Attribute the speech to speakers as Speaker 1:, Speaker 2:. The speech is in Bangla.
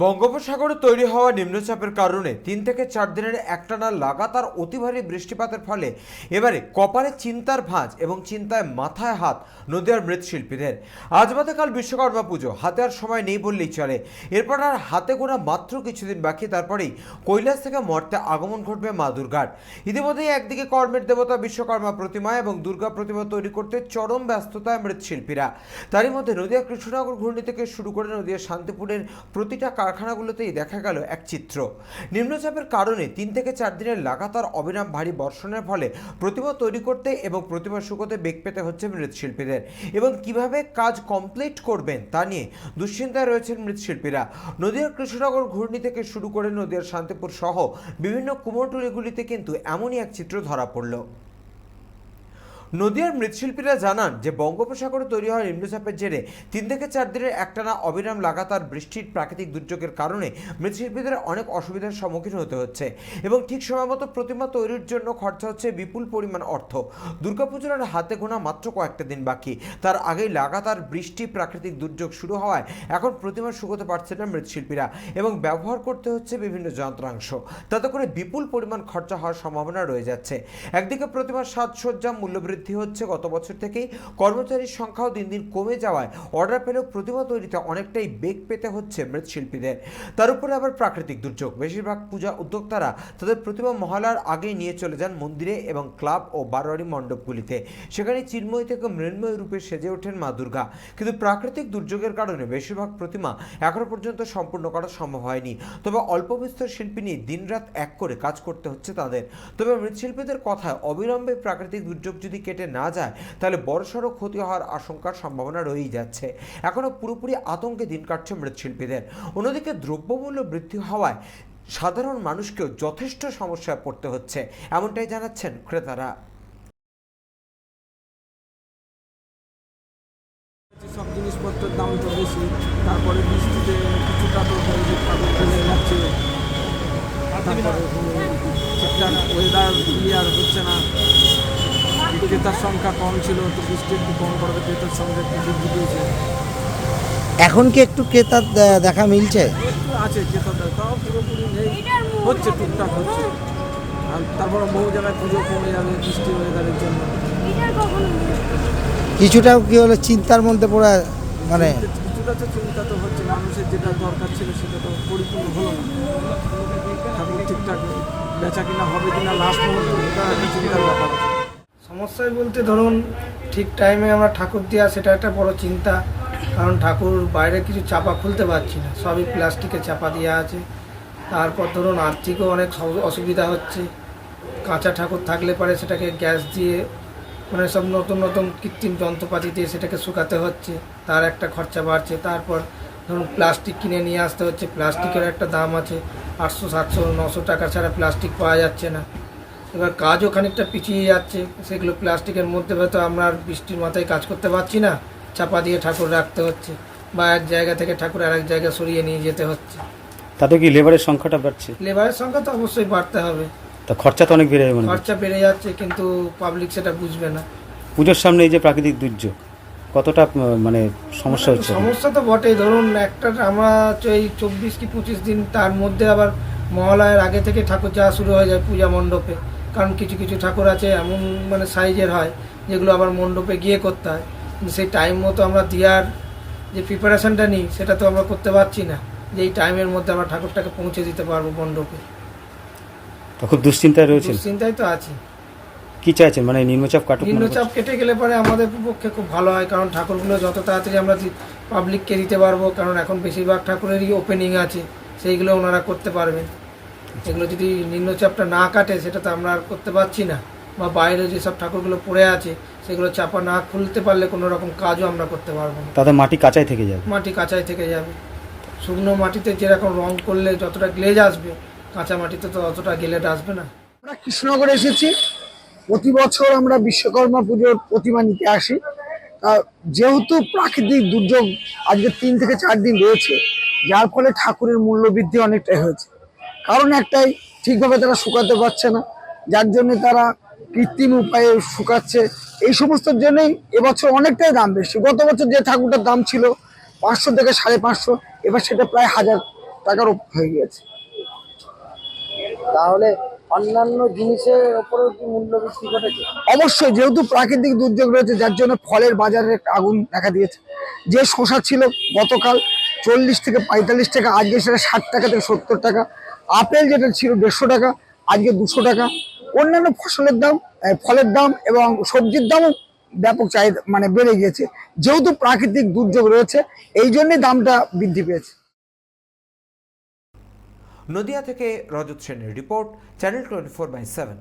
Speaker 1: বঙ্গোপসাগরে তৈরি হওয়া নিম্নচাপের কারণে তিন থেকে চার দিনের একটানা লাগাতার অতি ভারী বৃষ্টিপাতের ফলে এবারে কপালে চিন্তার ভাঁজ এবং চিন্তায় মাথায় হাত নদিয়ার মৃৎশিল্পীদের। আজ কাল বিশ্বকর্মা পুজো, হাতে আর সময় নেই বললেই চলে। এরপর আর হাতে গোনা মাত্র কিছুদিন বাকি, তারপরেই কৈলাস থেকে মর্তে আগমন ঘটবে মা দুর্গার। ইতিমধ্যেই একদিকে কর্মের দেবতা বিশ্বকর্মা প্রতিমা এবং দুর্গা প্রতিমা তৈরি করতে চরম ব্যস্ততায় মৃৎশিল্পীরা। তারই মধ্যে নদীয়া কৃষ্ণনগর ঘূর্ণি থেকে শুরু করে নদীয়া শান্তিপুরের প্রতিটা কারখানাগুলোতেই দেখা গেল এক চিত্র। নিম্নচাপের কারণে তিন থেকে চার দিনের লাগাতার অবিরাম ভারী বর্ষণের ফলে প্রতিমা তৈরি করতে এবং প্রতিমা শুকোতে বেগ পেতে হচ্ছে মৃৎশিল্পীদের। এবং কীভাবে কাজ কমপ্লিট করবেন তা নিয়ে দুশ্চিন্তায় রয়েছেন মৃৎশিল্পীরা। নদিয়ার কৃষ্ণনগর ঘূর্ণি থেকে শুরু করে নদিয়ার শান্তিপুর সহ বিভিন্ন কুমোরটুলিগুলিতে কিন্তু এমনই এক চিত্র ধরা পড়ল। নদিয়ার মৃৎশিল্পীরা জানান যে বঙ্গোপসাগরে তৈরি হওয়া নিম্নচাপের জেরে তিন থেকে চার দিনের একটানা অবিরাম লাগাতার বৃষ্টির প্রাকৃতিক দুর্যোগের কারণে মৃৎশিল্পীদের অনেক অসুবিধার সম্মুখীন হতে হচ্ছে এবং ঠিক সময় মতো প্রতিমা তৈরির জন্য খরচা হচ্ছে বিপুল পরিমাণ অর্থ। দুর্গাপুজোর আর হাতে গোনা মাত্র কয়েকটা দিন বাকি। তার আগেই লাগাতার বৃষ্টি, প্রাকৃতিক দুর্যোগ শুরু হওয়ায় এখন প্রতিমা শুকোতে পারছে না মৃৎশিল্পীরা এবং ব্যবহার করতে হচ্ছে বিভিন্ন যন্ত্রাংশ। তাতে করে বিপুল পরিমাণ খরচা হওয়ার সম্ভাবনা রয়ে যাচ্ছে। একদিকে প্রতিমার সাজসজ্জা, মূল্যবৃদ্ধি হচ্ছে গত বছর থেকেই। কর্মচারীর সংখ্যাও দিন দিন কমে যাওয়ায় অর্ডার পেলেও প্রতিমা তৈরিতে অনেকটাই বেগ পেতে হচ্ছে মৃৎশিল্পীদের। তার উপরে আবার প্রাকৃতিক দুর্যোগ। বেশিরভাগ পূজা উদ্যোক্তারা তাদের প্রতিমা মহালার আগেই নিয়ে চলে যান মন্দিরে এবং ক্লাব ও বারোয়ারি মণ্ডপগুলিতে। সেখানে চিন্ময় থেকে মৃন্ময় রূপে সেজে ওঠেন মা দুর্গা। কিন্তু প্রাকৃতিক দুর্যোগের কারণে বেশিরভাগ প্রতিমা এখনও পর্যন্ত সম্পূর্ণ করা সম্ভব হয়নি। তবে অল্প বিস্তর শিল্পী নিয়ে দিনরাত এক করে কাজ করতে হচ্ছে তাদের। তবে মৃৎশিল্পীদের কথায় অবিলম্বে প্রাকৃতিক দুর্যোগ যদি কেটে না যায়, তাহলে বড়সড় ক্ষতি হওয়ার আশঙ্কার সম্ভাবনা রয়েই যাচ্ছে। এখনও পুরোপুরি আতঙ্কে দিন কাটছে মৃৎশিল্পীদের। অন্যদিকে দ্রব্যমূল্য বৃদ্ধি হওয়ায় সাধারণ মানুষকেও যথেষ্ট সমস্যায় পড়তে হচ্ছে, এমনটাই জানাচ্ছেন ক্রেতারা।
Speaker 2: সব জিনিসপত্রের দাম তো বেশি, তারপরে বৃষ্টিতে কিছুটা তো যাচ্ছে। তারপরে ঠিকঠাক ওয়েদার ক্লিয়ার হচ্ছে না। ক্রেতার সংখ্যা কম ছিল তো বৃষ্টি একটু কম পড়বে ক্রেতার সংখ্যা একটু বৃদ্ধি পেয়েছে।
Speaker 3: এখন কি একটু ক্রেতার দেখা মিলছে?
Speaker 2: একটু আছে ক্রেতাদের তাও পুরোপুরি নেই। হচ্ছে টুকটাক হচ্ছে। আর তারপরে বহু জায়গায় পুজো কমে যাবে বৃষ্টি ওয়েদারের জন্য।
Speaker 3: কিছুটাও কি হলো চিন্তার মধ্যে পড়ে মানে?
Speaker 2: কিছুটা তো চিন্তা তো হচ্ছে মানুষের যেটা দরকার ছিল সেটা তো পরিপূর্ণ হলো না। ঠাকুর ঠিকঠাক বেচা কিনা হবে কিনা লাস্ট মুহূর্তে চিন্তার ব্যাপার। আছে
Speaker 4: সমস্যায় বলতে ধরুন, ঠিক টাইমে আমরা ঠাকুর দেওয়া সেটা একটা বড় চিন্তা। কারণ ঠাকুর বাইরে কিছু চাপা খুলতে পারছি না। সবই প্লাস্টিকে চাপা দেওয়া আছে। তারপর ধরুন আর্থিকও অনেক অসুবিধা হচ্ছে। কাঁচা ঠাকুর থাকলে পরে সেটাকে গ্যাস দিয়ে মানে সব নতুন নতুন কৃত্রিম যন্ত্রপাতি দিয়ে সেটাকে শুকাতে হচ্ছে। তার একটা খরচা বাড়ছে। তারপর ধরুন প্লাস্টিক কিনে নিয়ে আসতে হচ্ছে। প্লাস্টিকের একটা দাম আছে। আটশো, সাতশো, নশো টাকা ছাড়া প্লাস্টিক পাওয়া যাচ্ছে না। এবার কাজও খানিকটা পিছিয়ে যাচ্ছে সেগুলো প্লাস্টিকের মধ্যে হয়তো আমরা আর বৃষ্টির মাথায় কাজ করতে পারছি না চাপা দিয়ে ঠাকুর রাখতে হচ্ছে বা এক জায়গা থেকে ঠাকুর আরেক জায়গায় সরিয়ে নিয়ে যেতে হচ্ছে।
Speaker 5: তাতে কি লেবারের সংখ্যাটা বাড়ছে?
Speaker 4: লেবারের সংখ্যা তো অবশ্যই বাড়তে হবে।
Speaker 5: তা খরচা তো অনেক বেড়ে যাবে
Speaker 4: খরচা বেড়ে যাচ্ছে কিন্তু পাবলিক সেটা বুঝবে না।
Speaker 5: পুজোর সামনে এই যে প্রাকৃতিক দুর্যোগ কতটা মানে সমস্যা হচ্ছে?
Speaker 4: সমস্যা তো বটেই ধরুন একটা আমরা এই চব্বিশ কি পঁচিশ দিন তার মধ্যে আবার মহালয়ের আগে থেকে ঠাকুর যাওয়া শুরু হয়ে যায় পূজা মণ্ডপে। কারণ কিছু কিছু ঠাকুর আছে এমন মানে সাইজের হয় যেগুলো আবার মণ্ডপে গিয়ে করতে হয়। সেই টাইম মতো আমরা দেওয়ার যে প্রিপারেশনটা নিই সেটা তো আমরা করতে পারছি না। যে এই টাইমের মধ্যে আমরা ঠাকুরটাকে পৌঁছে দিতে পারব মণ্ডপে।
Speaker 5: খুব দুশ্চিন্তায় রয়েছে
Speaker 4: চিন্তায় তো আছি।
Speaker 5: কি চাইছেন? মানে নিম্নচাপ কাটুক
Speaker 4: নিম্নচাপ কেটে গেলে পরে আমাদের পক্ষে খুব ভালো হয় কারণ ঠাকুরগুলো যত তাড়াতাড়ি আমরা পাবলিককে দিতে পারব কারণ এখন বেশিরভাগ ঠাকুরেরই ওপেনিং আছে সেইগুলো ওনারা করতে পারবেন। এগুলো যদি নিম্নচাপটা না কাটে সেটা তো আমরা আর করতে পারছি না। বা বাইরে যেসব ঠাকুরগুলো পড়ে আছে সেগুলো চাপা না খুলতে পারলে কোনো রকম কাজও আমরা করতে পারব না।
Speaker 5: তাতে মাটি কাঁচাই থেকে যাবে?
Speaker 4: মাটি কাঁচাই থেকে যাবে। শুকনো মাটিতে যেরকম রং করলে যতটা গ্লেজ আসবে কাঁচা মাটিতে তো অতটা গ্লেজ আসবে না।
Speaker 6: আমরা কৃষ্ণনগরে এসেছি। প্রতি বছর আমরা বিশ্বকর্মা পুজোর প্রতিমা নিতে আসি। তা যেহেতু প্রাকৃতিক দুর্যোগ আজকে তিন থেকে চার দিন রয়েছে যার ফলে ঠাকুরের মূল্য বৃদ্ধি অনেকটাই হয়েছে। কারণ একটাই ঠিকভাবে তারা শুকাতে পারছে না। যার জন্য তারা কৃত্রিম উপায়ে শুকাচ্ছে। এই সমস্তর জন্যই এবছর অনেকটাই দাম বেশি। গত বছর যে ঠাকুরটার দাম ছিল পাঁচশো থেকে সাড়ে পাঁচশো এবার সেটা প্রায় হাজার টাকার হয়ে গিয়েছে।
Speaker 3: তাহলে অন্যান্য জিনিসের ওপরেও কি মূল্য বৃদ্ধি ঘটেছে?
Speaker 6: অবশ্যই যেহেতু প্রাকৃতিক দুর্যোগ রয়েছে যার জন্য ফলের বাজারে একটা আগুন দেখা দিয়েছে। যে শশা ছিল গতকাল চল্লিশ থেকে পঁয়তাল্লিশ টাকা আজকে সেটা ষাট টাকা থেকে সত্তর টাকা। আপেল যেটা ছিল দেড়শো টাকা, আজকে দুশো টাকা। অন্যান্য ফসলের দাম ফলের দাম এবং সবজির দামও ব্যাপক চাহিদা মানে বেড়ে গিয়েছে। যেহেতু প্রাকৃতিক দুর্যোগ রয়েছে, এই জন্যই দামটা বৃদ্ধি পেয়েছে।
Speaker 1: নদিয়া থেকে রজত সেনের report, channel twenty four by seven.